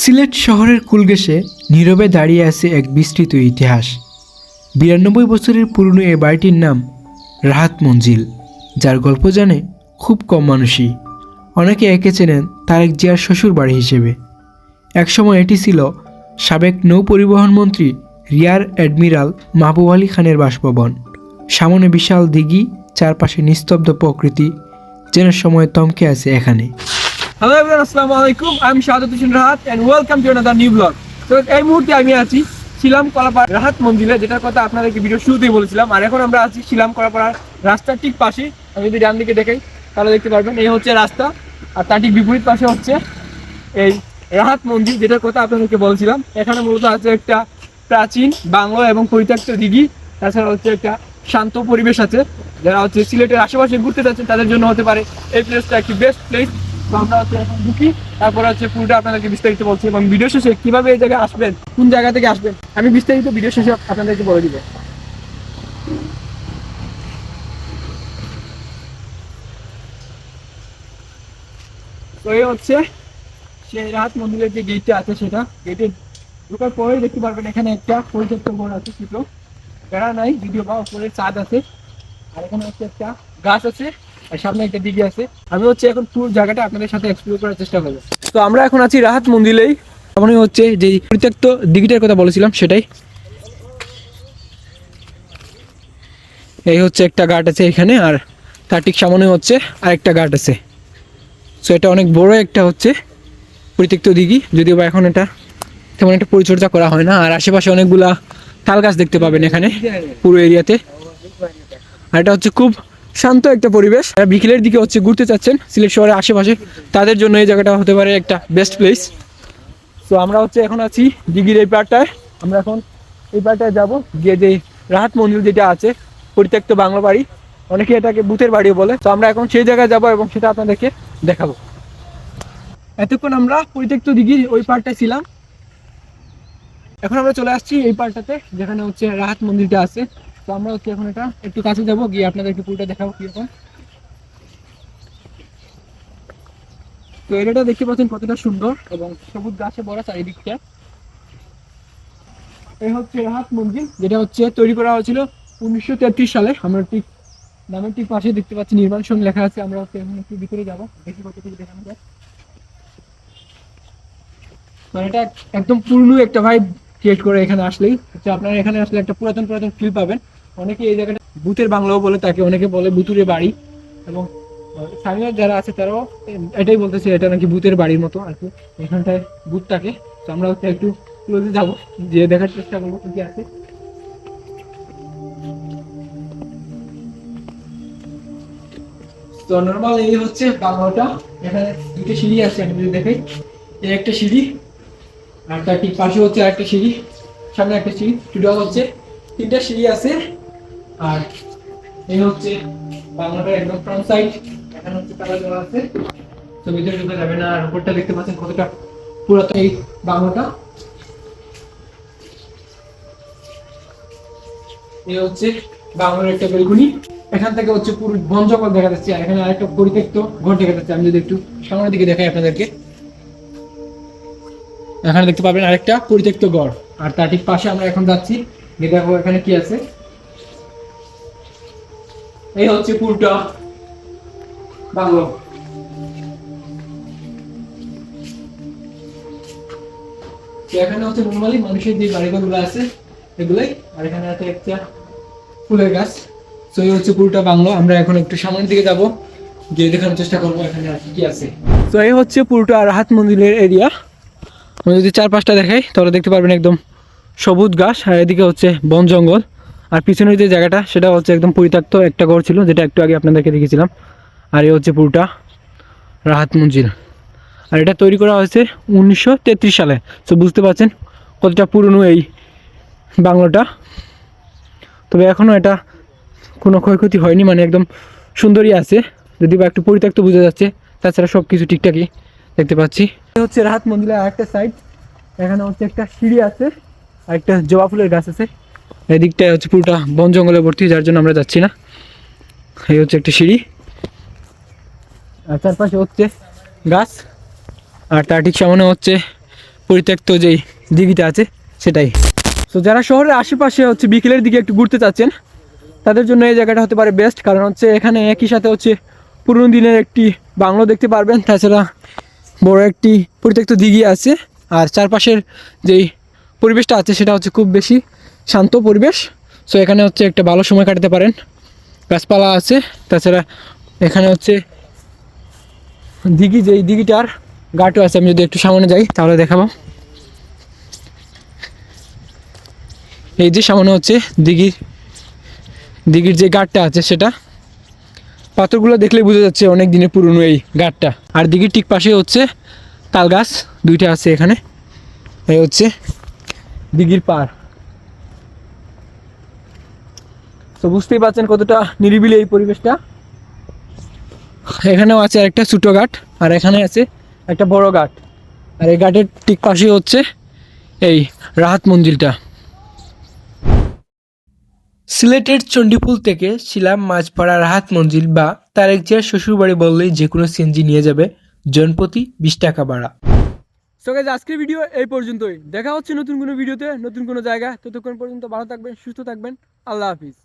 সিলেট শহরের কুলগেসে নীরবে দাঁড়িয়ে আছে এক বিস্তৃত ইতিহাস। বিরানব্বই বছরের পুরনো এই বাড়িটির নাম রাহাত মঞ্জিল, যার গল্প জানে খুব কম মানুষই। অনেকে একে চেনেন তারেক জিয়ার শ্বশুর বাড়ি হিসেবে। একসময় এটি ছিল সাবেক নৌ পরিবহন মন্ত্রী রিয়ার অ্যাডমিরাল মাহবুব আলী খানের বাসভবন। সামনে বিশাল দিঘি, চারপাশে নিস্তব্ধ প্রকৃতি, যেন সময় তমকে আছে এখানে। হ্যালো এভরিওয়ান আসসালামু আলাইকুম I am Shahadat Hossain Rahat and welcome to another new blog তো এই মুহূর্তে আমি আছি শিলাম কলাপাড়া রাহাত মন্দিরে, যেটার কথা আপনাদেরকে ভিডিও শুরুতেই বলেছিলাম। আর এখন আমরা আছি শিলাম কলাপাড়ার রাস্তার ঠিক পাশে। আমি যদি ডান দিকে দেখাই, তাহলে দেখতে পারবেন, এই হচ্ছে রাস্তা। আর তার ঠিক বিপরীত পাশে হচ্ছে এই রাহাত মন্দির, যেটার কথা আপনাদেরকে বলছিলাম। এখানে মূলত আছে একটা প্রাচীন বাংলা এবং পরিত্যক্ত দিঘি। তাছাড়া হচ্ছে একটা শান্ত পরিবেশ আছে। যারা হচ্ছে সিলেটের আশেপাশে ঘুরতে যাচ্ছেন, তাদের জন্য হতে পারে এই প্লেসটা একটি বেস্ট প্লেস তো হচ্ছে তারপরে হচ্ছে পুরোটা আপনাদেরকে বিস্তারিত বলছি এবং ভিডিও শেষে কীভাবে এই জায়গায় আসবেন, কোন জায়গা থেকে আসবেন, আমি বিস্তারিত ভিডিও শেষে আপনাদেরকে বলে দিব। তো এই হচ্ছে সেই রাত মন্দিরের যে গেটটা আছে সেটা। গেটে ঢোকার পরে দেখতে পারবেন এখানে একটা পরিত্যক্ত ঘর আছে, ছোট। বেড়া নাই, যদিও বা উপরে চাঁদ আছে। আর এখানে হচ্ছে একটা গাছ আছে। আর সামনে একটা দিঘি আছে। আমি হচ্ছে এখন পুরো জায়গাটা আপনাদের সাথে এক্সপ্লোর করার চেষ্টা করব। তো আমরা এখন আছি রাহাত মন্দিরেই। মনে হচ্ছে যে পরিত্যক্ত দিঘিটার কথা বলেছিলাম, সেটাই। এই হচ্ছে একটা ঘাট আছে এখানে, আর তার ঠিক সামনে হচ্ছে আরেকটা ঘাট আছে। সো এটা অনেক বড় একটা হচ্ছে পরিত্যক্ত দিঘি, যদিও বা এখন এটা তেমন একটা পরিচর্যা করা হয় না। আর আশেপাশে অনেকগুলা তাল গাছ দেখতে পাবেন এখানে, পুরো এরিয়াতে। আর এটা হচ্ছে খুব শান্ত একটা পরিবেশ। বিকেলের দিকে হচ্ছে ঘুরতে চাচ্ছেন, সিলেট শহরের আশেপাশে। তাদের জন্য এই জায়গাটা হতে পারে একটা বেস্ট প্লেস তো আমরা হচ্ছে এখন আছি দিঘির এই পাড়টায়। আমরা এখন এই পাড়টায় যাব। গিয়ে যে রাহাত মন্দির যেটা আছে, পরিত্যক্ত বাংলা বাড়ি, অনেকে এটাকে বুথের বাড়িও বলে। তো আমরা এখন সেই জায়গায় যাব এবং সেটা আপনাদেরকে দেখাবো। এতক্ষণ আমরা পরিত্যক্ত দিঘির ওই পাড়টায় ছিলাম। এখন আমরা চলে আসছি এই পার্টটাতে যেখানে হচ্ছে রাহাত মন্দিরটা আছে। তো আমরা হচ্ছে এখন এটা একটু কাছে যাব, গিয়ে আপনাদেরকে পুরোটা দেখাবো কীরকম। তো এরিয়াটা দেখতে পাচ্ছেন কতটা সুন্দর এবং সবুজ গাছে ভরা চারিদিকটা। এই হচ্ছে রাহাত মন্দির যেটা হচ্ছে তৈরি করা হয়েছিল উনিশশো তেত্রিশ সালে। আমরা ঠিক নামের ঠিক পাশে দেখতে পাচ্ছি, নির্মাণ সঙ্গে লেখা আছে। আমরা হচ্ছে এখন একটু ভিতরে যাব, দেখি কতটুকু দেখানো যায়। মানে এটা একদম পুরনো একটা ভাই ক্রিয়েট করে এখানে আসলেই। হচ্ছে আপনারা এখানে আসলে একটা পুরাতন পুরাতন ফিল পাবেন। অনেকে এই জায়গাটা বুথের বাংলাও বলে, তাকে অনেকে বলে ভুতুরে বাড়ি। এবং স্থানীয় যারা আছে তারাও এটাই বলতেছে, এটা নাকি বুথের বাড়ির মতো আর কি। এখানটায় বুথ থাকে। তো আমরা হচ্ছে একটু ক্লোজে যাব যে দেখার চেষ্টা করব কি আছে। তো নর্মাল এই হচ্ছে বাংলাটা। এখানে দুটো সিঁড়ি আছে, আমি যদি দেখাই। এই একটা সিঁড়ি আর তার ঠিক পাশে হচ্ছে আরেকটা সিঁড়ি, সামনে একটা সিঁড়ি টোটাল হচ্ছে, তিনটা সিঁড়ি আছে। আর এই হচ্ছে বাংলাটা একদম ফ্রন্ট সাইড এখানে হচ্ছে তালা দেওয়া আছে। তো ভিতরে ঢুকে যাবে না, আর উপরটা দেখতে পাচ্ছেন কতটা পুরাতন এই বাংলাটা। এই হচ্ছে বাংলার একটা বেলকুনি। এখান থেকে হচ্ছে পুরো বন জঙ্গল দেখা যাচ্ছে, আর এখানে আরেকটা পরিত্যক্ত ঘর দেখা যাচ্ছে। আমি যদি একটু সামনের দিকে দেখাই আপনাদেরকে। এখানে দেখতে পাবেন আরেকটা পরিত্যক্ত গড়। আর তার ঠিক পাশে আমরা এখন যাচ্ছি। দেখো এখানে কি আছে? এই হচ্ছে পুরোটা। বাংলো। এখানে হচ্ছে নর্মালি মানুষের যে বাড়িঘরগুলো আছে এগুলোই। আর এখানে আছে একটা ফুলের গাছ। তো এই হচ্ছে পুরোটা বাংলো। আমরা এখন একটু সামনের দিকে যাব। গিয়ে দেখানোর চেষ্টা করব এখানে কি আছে। তো এই হচ্ছে পুরোটা রাহাত মন্দিরের এরিয়া যদি চার পাঁচটা দেখাই, তাহলে দেখতে পারবেন একদম সবুজ ঘাস, আর এদিকে হচ্ছে বন জঙ্গল। আর পিছনের যে জায়গাটা, সেটা হচ্ছে একদম পরিত্যক্ত একটা ঘর ছিল, যেটা একটু আগে আপনাদেরকে দেখেছিলাম আর এই হচ্ছে পুরোটা রাহাত মঞ্জিল। আর এটা তৈরি করা হয়েছে উনিশশো তেত্রিশ সালে। তো বুঝতে পারছেন কতটা পুরনো এই বাংলোটা। তবে এখনও এটা কোনো ক্ষয়ক্ষতি হয়নি মানে একদম সুন্দরই আছে। যদি বা একটু পরিত্যক্ত বোঝা যাচ্ছে, তাছাড়া সব কিছু ঠিকঠাকই দেখতে পাচ্ছি। হচ্ছে রাহাত মন্দিরের আরেকটা সাইড এখানে হচ্ছে একটা সিঁড়ি আছে আর একটা জবা ফুলের গাছ আছে। এদিকটায় হচ্ছে পুরোটা বন জঙ্গলে ভর্তি, যার জন্য আমরা যাচ্ছি না। এই হচ্ছে একটা সিঁড়ি। আর চারপাশে হচ্ছে গাছ। আর তার ঠিক সামনে হচ্ছে পরিত্যক্ত যেই দিঘিটা আছে, সেটাই। তো যারা শহরের আশেপাশে হচ্ছে বিকেলের দিকে একটু ঘুরতে চাচ্ছেন, তাদের জন্য এই জায়গাটা হতে পারে বেস্ট কারণ হচ্ছে এখানে একই সাথে হচ্ছে পুরনো দিনের একটি বাংলো দেখতে পারবেন। তাছাড়া বড় একটি পরিত্যক্ত দিঘি আছে। আর চারপাশের যেই পরিবেশটা আছে, সেটা হচ্ছে খুব বেশি শান্ত পরিবেশ। সো এখানে হচ্ছে একটা ভালো সময় কাটাতে পারেন। গাছপালা আছে, তাছাড়া এখানে হচ্ছে দিঘি, যেই দিঘিটার ঘাটও আছে, আমি যদি একটু সামনে যাই, তাহলে দেখাবো। এই যে সামনে হচ্ছে দিঘির দিঘির যে ঘাটটা আছে, সেটা পাথরগুলো দেখলে বোঝা যাচ্ছে অনেক দিনের পুরনো এই ঘাটটা আর দিঘির ঠিক পাশে হচ্ছে তাল গাছ, দুইটা আছে এখানে। এই হচ্ছে দিঘির পার তো বুঝতেই পারছেন কতটা নিরিবিলি এই পরিবেশটা। এখানেও আছে আরেকটা ছোটো ঘাট আর এখানে আছে একটা বড় ঘাট আর এই ঘাটের ঠিক পাশে হচ্ছে এই রাহাত মঞ্জিলটা সিলেটের চণ্ডীপুল থেকে শিলাম মাঝপাড়া রাহাত মঞ্জিল বা তার এক জিয়ার শ্বশুরবাড়ি বললেই যে কোনো সিএনজি নিয়ে যাবে জনপ্রতি বিশ টাকা ভাড়া। সো গাইজ আজকের ভিডিও এই পর্যন্তই। দেখা হচ্ছে নতুন কোনো ভিডিওতে নতুন কোনো জায়গা। ততক্ষণ পর্যন্ত ভালো থাকবেন, সুস্থ থাকবেন। আল্লাহ হাফিজ।